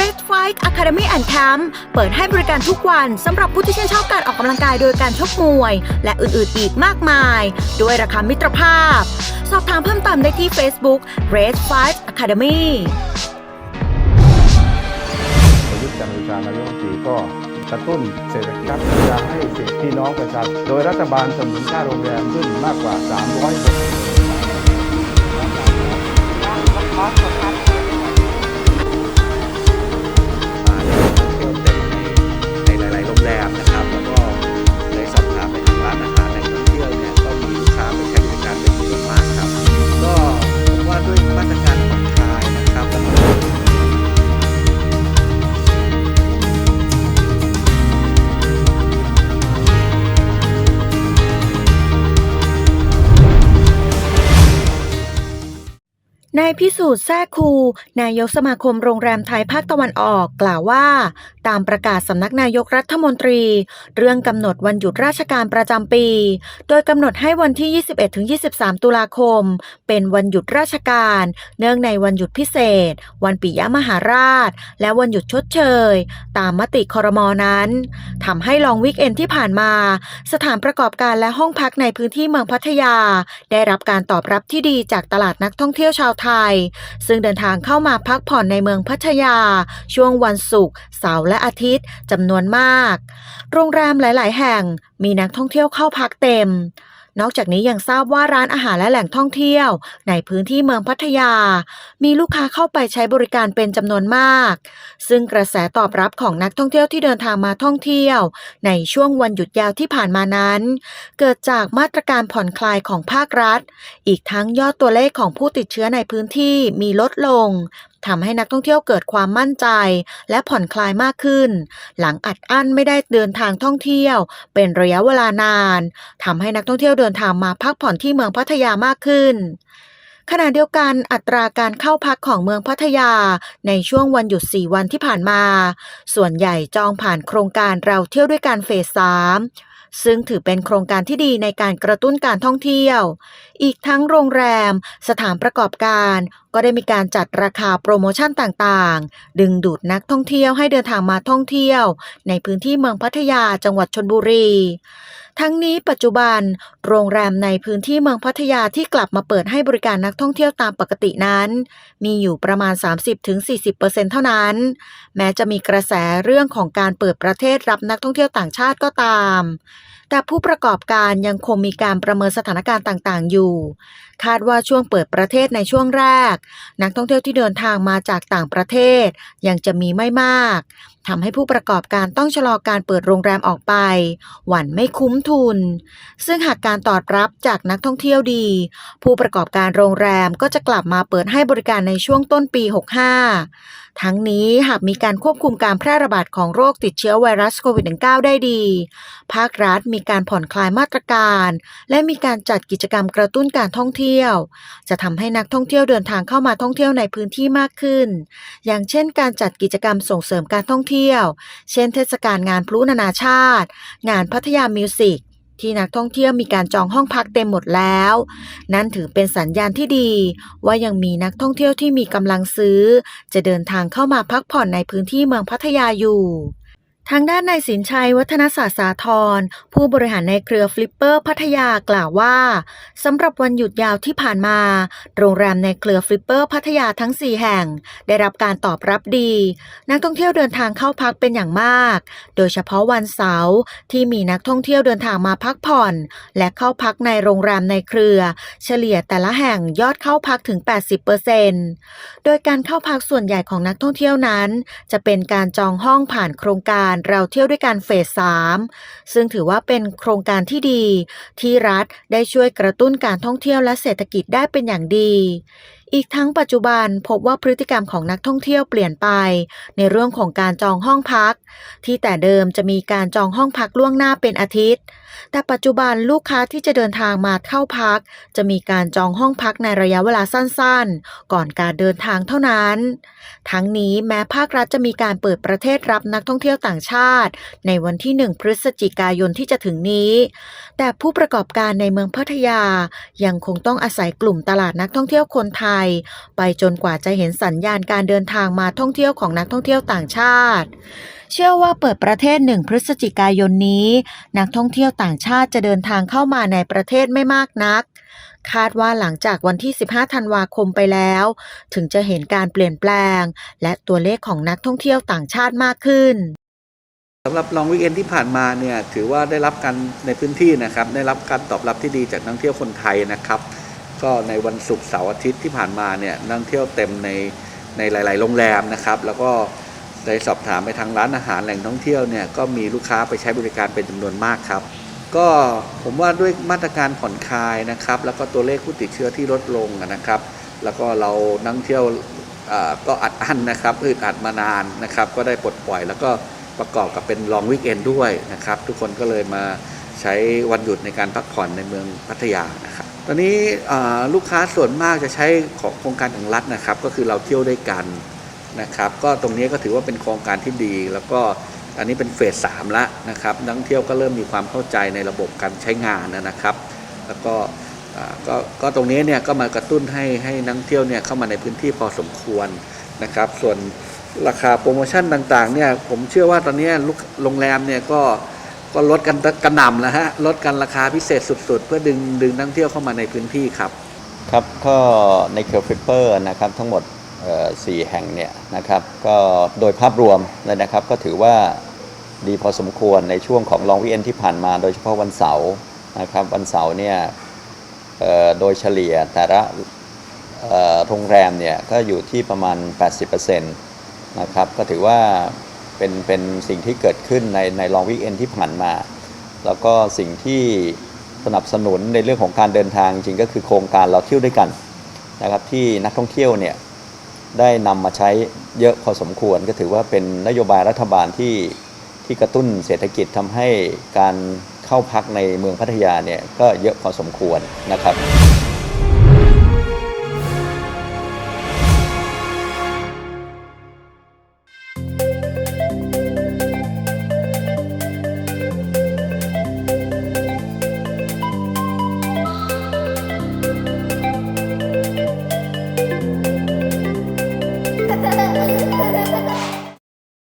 Red Fight Academy and Camp เปิดให้บริการทุกวันสำหรับผู้ที่ชื่นชอบการออกกำลังกายโดยการชกมวย และอื่นๆอีกมากมาย ด้วยราคามิตรภาพ สอบถามเพิ่มเติมได้ที่ Facebook Red Fight Academy ประยุทธ์จันทร์โอชานายกรัฐมนตรีก็กระตุ้นเศรษฐกิจครับอยากให้สิทธิพี่น้องประชาชนโดยรัฐบาลสนับสนุนค่าโรงแรมขึ้นมากกว่า 300 นายพิสูจน์แท้คู นายกสมาคมโรงแรมไทยภาคตะวันออกกล่าวว่า ตามประกาศสำนักนายกรัฐมนตรี เรื่องกำหนดวันหยุดราชการประจำปี โดยกำหนดให้วันที่ 21-23 ตุลาคม เป็นวันหยุดราชการ เนื่องในวันหยุดพิเศษ วันปิยมหาราช และวันหยุดชดเชย ตามมติคอรมอนั้นทำให้ลองวิกเอนที่ผ่านมา สถานประกอบการและห้องพักในพื้นที่เมืองพัทยา ได้รับการตอบรับที่ดีจากตลาดนักท่องเที่ยวชาวไทย ซึ่งเดินทางเข้ามาพักผ่อนในเมืองพัทยา ช่วงวันศุกร์เสาร์และอาทิตย์จำนวนมาก โรงแรมหลาย ๆ แห่งมีนักท่องเที่ยวเข้าพักเต็ม นอกจากนี้ยังทราบว่าร้านอาหารและแหล่งท่องเที่ยว ในพื้นที่เมืองพัทยา มีลูกค้าเข้าไปใช้บริการเป็นจำนวนมาก ซึ่งกระแสตอบรับของนักท่องเที่ยวที่เดินทางมาท่องเที่ยว ในช่วงวันหยุดยาวที่ผ่านมานั้น เกิดจากมาตรการผ่อนคลายของภาครัฐ อีกทั้งยอดตัวเลขของผู้ติดเชื้อในพื้นที่มีลดลงทำให้นักท่องเที่ยวเกิดความมั่นใจ และผ่อนคลายมากขึ้น หลังอัดอั้นไม่ได้เดินทางท่องเที่ยว เป็นระยะเวลานานทำให้นักท่องเที่ยวเดินทางมาพักผ่อนที่เมืองพัทยามากขึ้นขณะเดียวกันอัตราการเข้าพักของเมืองพัทยา ในช่วงวันหยุด 4 วันที่ผ่านมา ส่วนใหญ่จองผ่านโครงการเราเที่ยวด้วยการเฟส 3 ซึ่งถือเป็นโครงการที่ดีในการกระตุ้นการท่องเที่ยว อีกทั้งโรงแรม สถานประกอบการ ก็ได้มีการจัดราคาโปรโมชั่นต่างๆ ดึงดูดนักท่องเที่ยวให้เดินทางมาท่องเที่ยว ในพื้นที่เมืองพัทยาจังหวัดชนบุรี ทั้งนี้ปัจจุบัน โรงแรมในพื้นที่เมืองพัทยาที่กลับมาเปิดให้บริการนักท่องเที่ยวตามปกตินั้น มีอยู่ประมาณ 30-40%เท่านั้น แม้จะมีกระแสเรื่องของการเปิดประเทศรับนักท่องเที่ยวต่างชาติก็ตาม แต่ผู้ประกอบการยังคงมีการประเมินสถานการณ์ต่างๆ อยู่ คาดว่าช่วงเปิดประเทศในช่วงแรก นักท่องเที่ยวที่เดินทางมาจากต่างประเทศ ยังจะมีไม่มาก ทำให้ผู้ประกอบการต้องชะลอการเปิดโรงแรมออกไป หวั่นไม่คุ้มทุน ซึ่งหากการตอบรับจากนักท่องเที่ยวดี ผู้ประกอบการโรงแรมก็จะกลับมาเปิดให้บริการในช่วงต้นปี 65 ทั้งนี้หากมีการควบคุมการแพร่ระบาดของโรคติดเชื้อไวรัสโควิด -19 ได้ดี ภาครัฐมีการผ่อนคลายมาตรการ และมีการจัดกิจกรรมกระตุ้นการท่องเที่ยว จะทำให้นักท่องเที่ยวเดินทางเข้ามาท่องเที่ยวในพื้นที่มากขึ้น อย่างเช่น การจัดกิจกรรมส่งเสริมการท่องเที่ยว เช่น เทศกาลงานพลุนานาชาติ งานพัทยามิวสิก ที่นักท่องเที่ยวมีการจองห้องพักเต็มหมดแล้ว นั่นถือเป็นสัญญาณที่ดี ว่ายังมีนักท่องเที่ยวที่มีกำลังซื้อ จะเดินทางเข้ามาพักผ่อนในพื้นที่เมืองพัทยาอยู่ ทางด้านนายสินชัยวัฒนศาสตร์สาธรผู้บริหารในเครือฟลิปเปอร์พัทยากล่าวว่าสำหรับวันหยุดยาวที่ผ่านมา โรงแรมในเครือฟลิปเปอร์พัทยาทั้ง 4 แห่ง ได้รับการตอบรับดี นักท่องเที่ยวเดินทางเข้าพักเป็นอย่างมาก โดยเฉพาะวันเสาร์ที่มีนักท่องเที่ยวเดินทางมาพักผ่อน และเข้าพักในโรงแรมในเครือ เฉลี่ยแต่ละแห่งยอดเข้าพักถึง 80%โดยการเข้าพักส่วนใหญ่ของนักท่องเที่ยวนั้น จะเป็นการจองห้องผ่านโครงการเราเที่ยวด้วยกันเฟสามซึ่งถือว่าเป็นโครงการที่ดี ที่รัฐได้ช่วยกระตุ้นการท่องเที่ยวและเศรษฐกิจได้เป็นอย่างดี อีกทั้งปัจจุบันพบว่าพฤติกรรมของนักท่องเที่ยวเปลี่ยนไป ในเรื่องของการจองห้องพัก ที่แต่เดิมจะมีการจองห้องพักล่วงหน้าเป็นอาทิตย์ แต่ปัจจุบันลูกค้าที่จะเดินทางมาเข้าพัก จะมีการจองห้องพักในระยะเวลาสั้นๆ ก่อนการเดินทางเท่านั้น ทั้งนี้แม้ภาครัฐจะมีการเปิดประเทศรับนักท่องเที่ยวต่างชาติ ในวันที่ 1 พฤศจิกายนที่จะถึงนี้ แต่ผู้ประกอบการในเมืองพัทยายังคงต้องอาศัยกลุ่มตลาดนักท่องเที่ยวคนไทยไปจนกว่าจะเห็นสัญญาณการเดินทางมาท่องเที่ยวของนักท่องเที่ยวต่างชาติ เชื่อว่าเปิดประเทศ1พฤศจิกายนนี้ นักท่องเที่ยวต่างชาติจะเดินทางเข้ามาในประเทศไม่มากนักคาดว่าหลังจากวันที่ 15 ธันวาคมไปแล้ว ถึงจะเห็นการเปลี่ยนแปลง และตัวเลขของนักท่องเที่ยวต่างชาติมากขึ้นสำหรับลองวิกเอนที่ผ่านมาเนี่ยถือว่าได้รับการในพื้นที่นะครับ ได้รับการตอบรับที่ดีจากนักท่องเที่ยวคนไทยนะครับ ก็ในวันศุกร์เสาร์อาทิตย์ที่ผ่านมาเนี่ยนักท่งเที่ยวเต็มในในหลาย ๆ โรงแรมนะครับแล้วก็ได้สอบถามไปทางร้านอาหารแหล่งท่องเที่ยวเนี่ยก็มีลูกค้าไปใช้บริการเป็นจำนวนมากครับ ก็ผมว่าด้วยมาตรการผ่อนคลายนะครับ แล้วก็ตัวเลขผู้ติดเชื้อที่ลดลงนะครับ แล้วก็เรานักท่องเที่ยวอ่าก็อัดอั้นนะครับอึดอัดมานานนะครับ ก็ได้ปลดปล่อย แล้วก็ประกอบกับเป็นลองวิกเอนด้วยนะครับ ทุกคนก็เลยมาใช้วันหยุดในการพักผ่อนในเมืองพัทยานะครับ ตอนนี้ลูกค้าส่วนมากจะใช้ของโครงการของรัฐนะครับ ก็คือเราเที่ยวด้วยกันนะครับ ก็ตรงนี้ก็ถือว่าเป็นโครงการที่ดี แล้วก็อันนี้เป็นเฟสสามละนะครับนักท่องเที่ยวก็เริ่มมีความเข้าใจในระบบการใช้งานนะครับ แล้วก็ก็ก็ตรงนี้เนี่ยก็มากระตุ้นให้ให้นักท่องเที่ยวเนี่ยเข้ามาในพื้นที่พอสมควรนะครับ ส่วนราคาโปรโมชั่นต่างๆเนี่ยผมเชื่อว่าตอนนี้โรงแรมเนี่ยก็ ก็ลดกันกระหน่ำแล้วฮะลดกันราคาพิเศษสุด ๆ เพื่อดึงดึงนักท่องเที่ยวเข้ามาในพื้นที่ครับ ครับก็ในเคอร์ฟิปเปอร์นะครับทั้งหมดสี่แห่งเนี่ยนะครับก็โดยภาพรวมเลยนะครับก็ถือว่าดีพอสมควรในช่วงของลองวีเอนที่ผ่านมา โดยเฉพาะวันเสาร์นะครับวันเสาร์เนี่ยโดยเฉลี่ยแต่ละโรงแรมเนี่ยก็อยู่ที่ประมาณ 80%นะครับก็ถือว่า เป็นเป็นสิ่งที่เกิดขึ้นในในลองวีเอนที่ผ่านมา แล้วก็สิ่งที่สนับสนุนในเรื่องของการเดินทางจริงก็คือโครงการเราเที่ยวด้วยกันนะครับที่นักท่องเที่ยวเนี่ยได้นำมาใช้เยอะพอสมควรก็ถือว่าเป็นนโยบายรัฐบาลที่ที่กระตุ้นเศรษฐกิจทำให้การเข้าพักในเมืองพัทยาเนี่ยก็เยอะพอสมควรนะครับ